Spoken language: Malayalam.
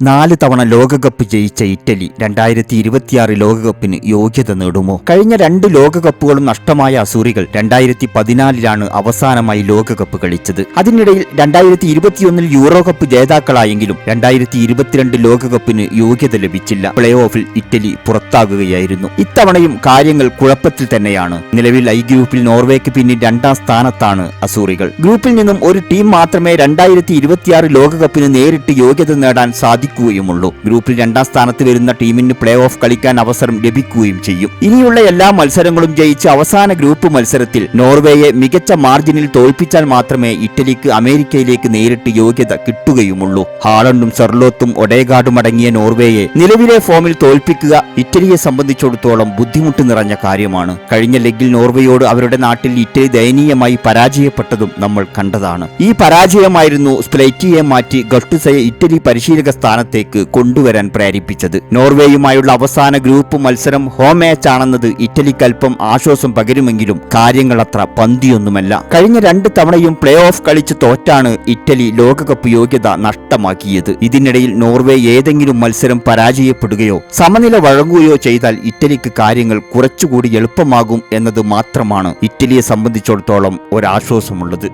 നാല് തവണ ലോകകപ്പ് ജയിച്ച ഇറ്റലി രണ്ടായിരത്തി ഇരുപത്തിയാറ് ലോകകപ്പിന് യോഗ്യത നേടുമോ? കഴിഞ്ഞ രണ്ട് ലോകകപ്പുകളും നഷ്ടമായ അസൂറികൾ രണ്ടായിരത്തി പതിനാലിലാണ് അവസാനമായി ലോകകപ്പ് കളിച്ചത്. അതിനിടയിൽ രണ്ടായിരത്തി ഇരുപത്തിയൊന്നിൽ യൂറോ കപ്പ് ജേതാക്കളായെങ്കിലും രണ്ടായിരത്തി ഇരുപത്തിരണ്ട് ലോകകപ്പിന് യോഗ്യത ലഭിച്ചില്ല. പ്ലേ ഓഫിൽ ഇറ്റലി പുറത്താകുകയായിരുന്നു. ഇത്തവണയും കാര്യങ്ങൾ കുഴപ്പത്തിൽ തന്നെയാണ്. നിലവിൽ ഐ ഗ്രൂപ്പിൽ നോർവേക്ക് പിന്നിൽ രണ്ടാം സ്ഥാനത്താണ് അസൂറികൾ. ഗ്രൂപ്പിൽ നിന്നും ഒരു ടീം മാത്രമേ രണ്ടായിരത്തി ഇരുപത്തിയാറ് ലോകകപ്പിന് നേരിട്ട് യോഗ്യത നേടാൻ സാധിക്കുകയുമുള്ളൂ ഗ്രൂപ്പിൽ രണ്ടാം സ്ഥാനത്ത് വരുന്ന ടീമിന് പ്ലേ ഓഫ് കളിക്കാൻ അവസരം ലഭിക്കുകയും ചെയ്യും. ഇനിയുള്ള എല്ലാ മത്സരങ്ങളും ജയിച്ച് അവസാന ഗ്രൂപ്പ് മത്സരത്തിൽ നോർവേയെ മികച്ച മാർജിനിൽ തോൽപ്പിച്ചാൽ മാത്രമേ ഇറ്റലിക്ക് അമേരിക്കയിലേക്ക് നേരിട്ട് യോഗ്യത കിട്ടുകയുമുള്ളൂ. ഹാളണ്ടും സെർലോത്തും ഒഡേഗാർഡും അടങ്ങിയ നോർവേയെ നിലവിലെ ഫോമിൽ തോൽപ്പിക്കുക ഇറ്റലിയെ സംബന്ധിച്ചിടത്തോളം ബുദ്ധിമുട്ട് നിറഞ്ഞ കാര്യമാണ്. കഴിഞ്ഞ ലെഗിൽ നോർവേയോട് അവരുടെ നാട്ടിൽ ഇറ്റലി ദയനീയമായി പരാജയപ്പെട്ടതും നമ്മൾ കണ്ടതാണ്. ഈ പരാജയമായിരുന്നു സ്പ്ലൈറ്റിയെ മാറ്റി ഗട്ടുസയെ ഇറ്റലി പരിശീലക സ്ഥാനത്തേക്ക് കൊണ്ടുവരാൻ പ്രേരിപ്പിച്ചത്. നോർവേയുമായുള്ള അവസാന ഗ്രൂപ്പ് മത്സരം ഹോം മാച്ച് ആണെന്നത് ഇറ്റലിക്ക് അല്പം ആശ്വാസം പകരുമെങ്കിലും കാര്യങ്ങൾ അത്ര പന്തിയൊന്നുമല്ല. കഴിഞ്ഞ രണ്ട് തവണയും പ്ലേ ഓഫ് കളിച്ച് തോറ്റാണ് ഇറ്റലി ലോകകപ്പ് യോഗ്യത നഷ്ടമാക്കിയത്. ഇതിനിടയിൽ നോർവേ ഏതെങ്കിലും മത്സരം പരാജയപ്പെടുകയോ സമനില വഴങ്ങുകയോ ചെയ്താൽ ഇറ്റലിക്ക് കാര്യങ്ങൾ കുറച്ചുകൂടി എളുപ്പമാകും എന്നത് മാത്രമാണ് ഇറ്റലിയെ സംബന്ധിച്ചിടത്തോളം ഒരാശ്വാസമുള്ളത്.